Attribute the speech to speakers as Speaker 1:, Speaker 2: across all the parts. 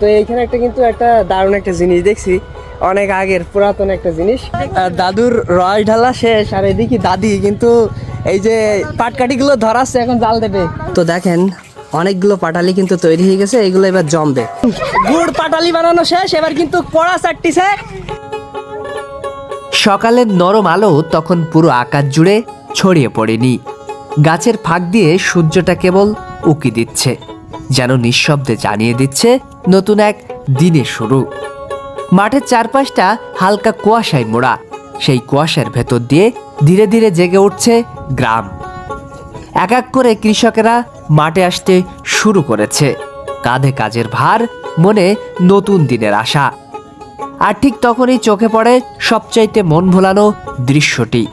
Speaker 1: তো এইখানে একটা কিন্তু একটা দারুণ একটা জিনিস দেখছি, অনেক আগের পুরাতন একটা জিনিস। দাদুর রস ঢালা শেষ, আর এদিকে দাদি কিন্তু এই যে পাটকাঠিগুলো ধরাচ্ছে, এখন জাল দেবে। তো দেখেন, অনেকগুলো পাটালি কিন্তু তৈরি হয়ে গেছে, এগুলো এবার জমবে। গুড় পাটালি বানানো শেষ, এবার কিন্তু কড়া চাটতিছে।
Speaker 2: সকালের নরম আলো তখন পুরো আকাশ জুড়ে ছড়িয়ে পড়েনি। গাছের ফাঁক দিয়ে সূর্যটা কেবল উকি দিচ্ছে। যেন নিঃশব্দে জানিয়ে দিচ্ছে নতুন এক দিনের শুরু। মাঠের চারপাশটা হালকা কুয়াশায় মোড়া। সেই কুয়াশার ভেতর দিয়ে ধীরে ধীরে জেগে উঠছে গ্রাম। এক এক করে কৃষকেরা মাঠে আসতে শুরু করেছে। কাঁধে কাজের ভার, মনে নতুন দিনের আশা। আর ঠিক তখনই চোখে পড়ে সবচাইতে মন ভোলানো দৃশ্যটি।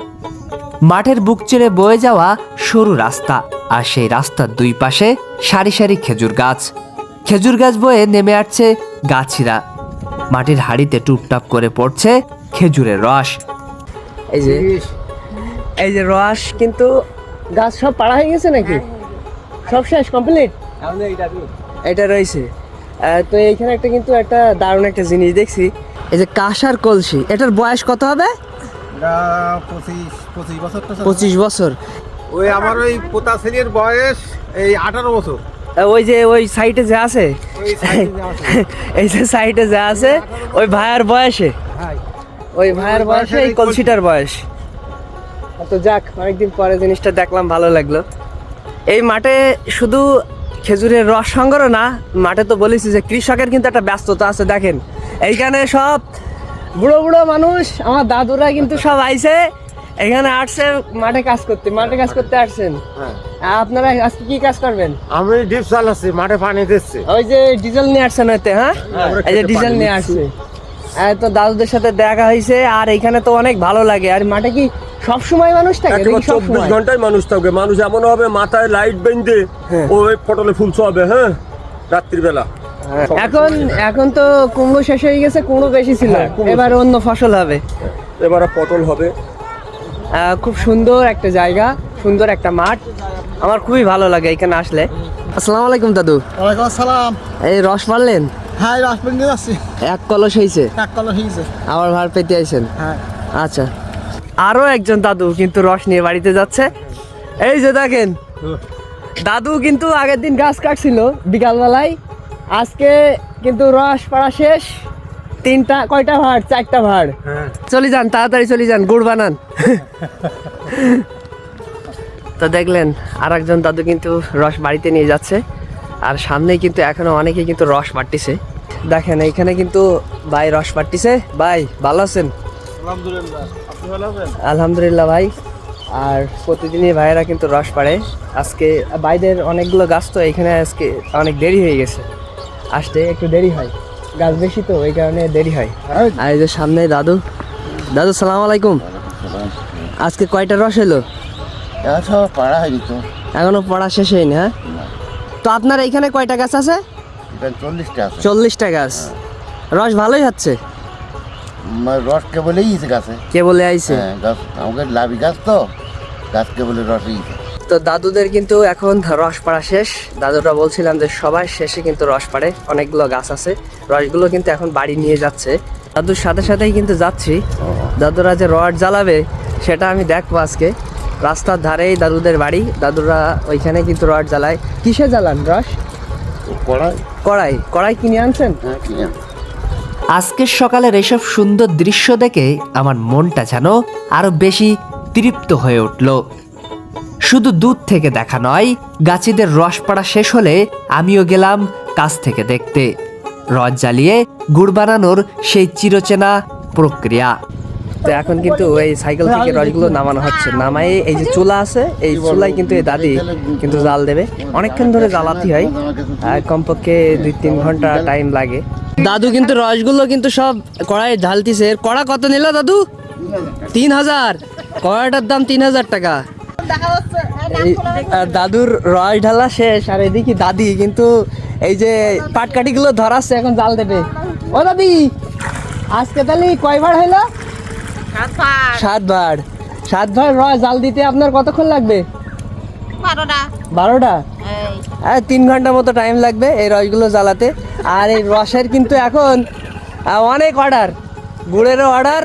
Speaker 2: মাঠের বুক চিরে বয়ে যাওয়া সরু রাস্তা। আর সেই রাস্তার দুই পাশে সারি সারি খেজুর গাছ। খেজুর গাছ বয়ে নেমে আসছে গাছিরা। মাটির হাড়িতে টুপটাপ করে পড়ছে খেজুরের রস।
Speaker 1: এই যে এই যে রস কিন্তু গাছ সব পাড়া হয়ে গেছে নাকি? সব শেষ কমপ্লিট? এটা রয়েছে। তো এইখানে একটা কিন্তু একটা দারুণ একটা জিনিস দেখছি। এই যে কাঁসার কলসি এটার বয়স কত হবে?
Speaker 3: পঁচিশ বছর। ওই আমার ওই পোতা ছেলের বয়স এই আঠারো বছর।
Speaker 1: ওই যে ওই সাইটে যে আছে। এই যে সাইটে যে আছে ওই ভাইয়ের বয়সে। ওই ভাইয়ের বয়সে এই কলসিটার বয়স। তো যাক অনেকদিন পরে জিনিসটা দেখলাম ভালো লাগল। এই মাঠে শুধু খেজুরের রস সংগ্রহ না মাঠে তো বলেছি যে কৃষকের কিন্তু একটা ব্যস্ততা আছে দেখেন। এইখানে সব বুড়ো বুড়ো মানুষ আমার দাদুরা কিন্তু সব আইছে এখানে আসছে মাঠে কাজ করতে মাঠে কাজ করতে আসছেন।
Speaker 3: হ্যাঁ।
Speaker 1: আপনারা আজকে কি কাজ করবেন?
Speaker 3: আমি ডিপ চালাচ্ছি মাঠে পানি দিচ্ছি।
Speaker 1: ওই যে ডিজেল নিয়ে আসছেন হইতে হ্যাঁ? এই যে ডিজেল নিয়ে আসছে। হ্যাঁ তো দাদুদের সাথে দেখা হয়েছে আর এখানে তো অনেক ভালো লাগে। আর মাঠে কি সব সময় মানুষ থাকে
Speaker 4: চব্বিশ ঘন্টায় মানুষ থাকবে মানুষ এমন হবে মাথায় লাইট বেঁধে
Speaker 1: হ্যাঁ।
Speaker 4: ওই পটলে ফুলছে হবে হ্যাঁ? রাত্রিবেলা।
Speaker 1: এখন এখন তো কুমড়ো শেষ হয়ে গেছে কুমড়ো বেশি ছিল।
Speaker 4: হ্যাঁ,
Speaker 1: এবার অন্য ফসল হবে।
Speaker 4: এবারে পটল হবে।
Speaker 1: খুব সুন্দর একটা জায়গা সুন্দর একটা মাঠ। আমার খুবই ভালো লাগে এখানে আসলে। আসসালামু আলাইকুম দাদু।
Speaker 5: ওয়ালাইকুম আসসালাম।
Speaker 1: এই রস মারলেন?
Speaker 5: হ্যাঁ রস রাসবেঙ্গে যাচ্ছি।
Speaker 1: এক কলস হয়েছে
Speaker 5: এক কলো হয়েছে
Speaker 1: আবার ভার পেতে আইছেন?
Speaker 5: হ্যাঁ।
Speaker 1: আচ্ছা। আরও একজন দাদু কিন্তু রস নিয়ে বাড়িতে যাচ্ছে। এই যে দেখেন দাদু কিন্তু আগের দিন গাছ কাটছিল বিকালবেলায়। আজকে কিন্তু রস পাড়া শেষ। তিনটা কয়টা ভাড়? চারটা ভাড়। চলে যান তাড়াতাড়ি চলে যান গুড় বানান। তো দেখলেন আর একজন দাদু কিন্তু রস বাড়িতে নিয়ে যাচ্ছে। আর সামনেই কিন্তু এখনও অনেকে কিন্তু রস বাটতিছে দেখেন এইখানে কিন্তু ভাই রস বাটতিছে ভাই ভালো আছেন? আলহামদুলিল্লাহ। ভাই। আর প্রতিদিনই ভাইয়েরা কিন্তু রস পাড়ে। আজকে বাইদের অনেকগুলো গাছ তো এখানে আজকে অনেক দেরি হয়ে গেছে। আসতে একটু দেরি হয়। গাছ বেশি তো এই কারণে দেরি হয়। আর এই যে সামনে দাদু। দাদু সালাম আলাইকুম। আজকে কয়টা রস এলো?
Speaker 5: পাড়া হয়নি তো
Speaker 1: এখনও পড়া শেষ হয়নি হ্যাঁ? তো আপনার এইখানে কয়টা গাছ আছে?
Speaker 5: চল্লিশটা
Speaker 1: চল্লিশটা গাছ। রস ভালোই হচ্ছে?
Speaker 5: রস কেবলেই গাছে।
Speaker 1: কে বলে আইছে?
Speaker 5: হ্যাঁ গাছ আমাকে লাভি গাছ তো। গাছ কেবলে রস ইছে
Speaker 1: তো দাদুদের কিন্তু এখন রস পাড়া শেষ। দাদুরা বলছিলাম যে সবার শেষে কিন্তু রস পাড়ে। অনেকগুলো গাছ আছে। রসগুলো কিন্তু এখন বাড়ি নিয়ে যাচ্ছে। দাদুর সাথে সাথেই কিন্তু যাচ্ছি। দাদুরা যে রড জ্বালাবে সেটা আমি দেখব আজকে। রাস্তার ধারেই দাদুদের বাড়ি। দাদুরা ওইখানে কিন্তু রড জ্বালায়। কিসে জ্বালান রস?
Speaker 5: কড়াই।
Speaker 1: কড়াই। কড়াই কিনে আনছেন?
Speaker 5: হ্যাঁ
Speaker 2: আজকের সকালের এসব সুন্দর দৃশ্য দেখে আমার মনটা যেন আরও বেশি তৃপ্ত হয়ে উঠল। শুধু দূর থেকে দেখা নয়, গাছিদের রস পাড়া শেষ হলে আমিও গেলাম কাছ থেকে দেখতে। রস জ্বালিয়ে গুড় বানানোর সেই চিরচেনা প্রক্রিয়া।
Speaker 1: তো এখন কিন্তু এই সাইকেল থেকে রসগুলো নামানো হচ্ছে। নামাই এই যে চুলা আছে, এই চুলায় কিন্তু এই দাদি কিন্তু জাল দেবে। অনেকক্ষণ ধরে জ্বালাতে হয় কমপক্ষে দুই তিন ঘণ্টা টাইম লাগে। দাদু কিন্তু রসগুলো কিন্তু সব কড়াই ঢালতিছে। কড়া কত নিল দাদু? তিন হাজার। কড়াটার দাম তিন হাজার টাকা। দাদুর রস ঢালা শেষ আর এদিকে দাদি কিন্তু এই যে পাটকাঠিগুলো ধরাচ্ছে এখন জাল দেবে। ও দাদি আজকে তাহলে কয়বার হইল? সাত বার সাত বার রস জাল দিতে আপনার কতক্ষণ লাগবে?
Speaker 6: বারোটা।
Speaker 1: বারোটা? হ্যাঁ তিন ঘণ্টা মতো টাইম লাগবে এই রসগুলো জ্বালাতে। আর এই রসের কিন্তু এখন অনেক অর্ডার গুড়েরও অর্ডার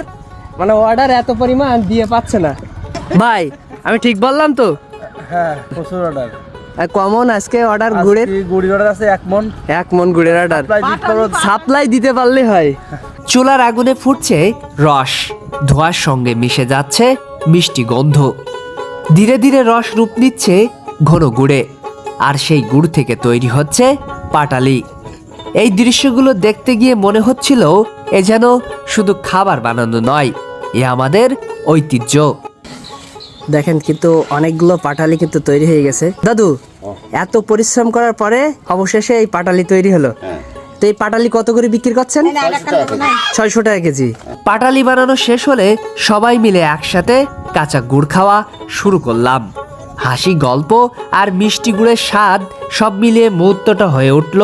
Speaker 1: মানে অর্ডার এত পরিমাণ দিয়ে পাচ্ছে না। ভাই আমি ঠিক বললাম তো?
Speaker 6: হ্যাঁ প্রচুর অর্ডার
Speaker 1: কমন আজকে অর্ডার গুড়ের?
Speaker 6: গুড়ি অর্ডার আছে এক মন।
Speaker 1: এক মন গুড়ের অর্ডার সাপ্লাই দিতে পারলে হয়।
Speaker 2: চুলার আগুনে ফুটছে রস। ধোঁয়ার সঙ্গে মিশে যাচ্ছে মিষ্টি গন্ধ। ধীরে ধীরে রস রূপ নিচ্ছে ঘন গুড়ে। আর সেই গুড় থেকে তৈরি হচ্ছে পাটালি। এই দৃশ্যগুলো দেখতে গিয়ে মনে হচ্ছিল এ যেন শুধু খাবার বানানো নয় এ আমাদের ঐতিহ্য।
Speaker 1: দেখেন কিন্তু অনেকগুলো পাটালি কিন্তু তৈরি হয়ে গেছে। দাদু এত পরিশ্রম করার পরে অবশেষে এই পাটালি তৈরি হলো। তো এই পাটালি কত করে বিক্রি করছেন? ছয়শো টাকা কেজি।
Speaker 2: পাটালি বানানো শেষ হলে সবাই মিলে একসাথে কাঁচা গুড় খাওয়া শুরু করলাম। হাসি গল্প আর মিষ্টি গুড়ের স্বাদ সব মিলিয়ে মুহূর্তটা হয়ে উঠল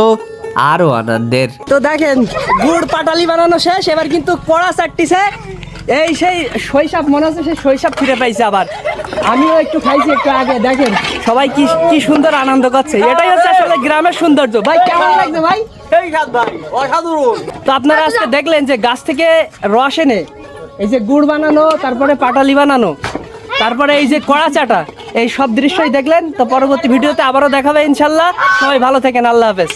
Speaker 2: আরও আনন্দের।
Speaker 1: তো দেখেন গুড় পাটালি বানানো শেষ এবার কিন্তু কড়া চাটতিছে এই সেই শৈশব মনে হচ্ছে সেই শৈশব ফিরে পাইছে আবার। আমিও একটু খাইছি একটু আগে দেখেন সবাই কি কি সুন্দর আনন্দ করছে। এটাই হচ্ছে আসলে গ্রামের সৌন্দর্য। ভাই কেমন লাগছে ভাই? তো আপনারা আজকে দেখলেন যে গাছ থেকে রস এনে এই যে গুড় বানানো তারপরে পাটালি বানানো তারপরে এই যে কড়া চাটা এই সব দৃশ্যই দেখলেন। তো পরবর্তী ভিডিওতে আবারও দেখাবে ইনশাল্লাহ। সবাই ভালো থাকেন আল্লাহ হাফেজ।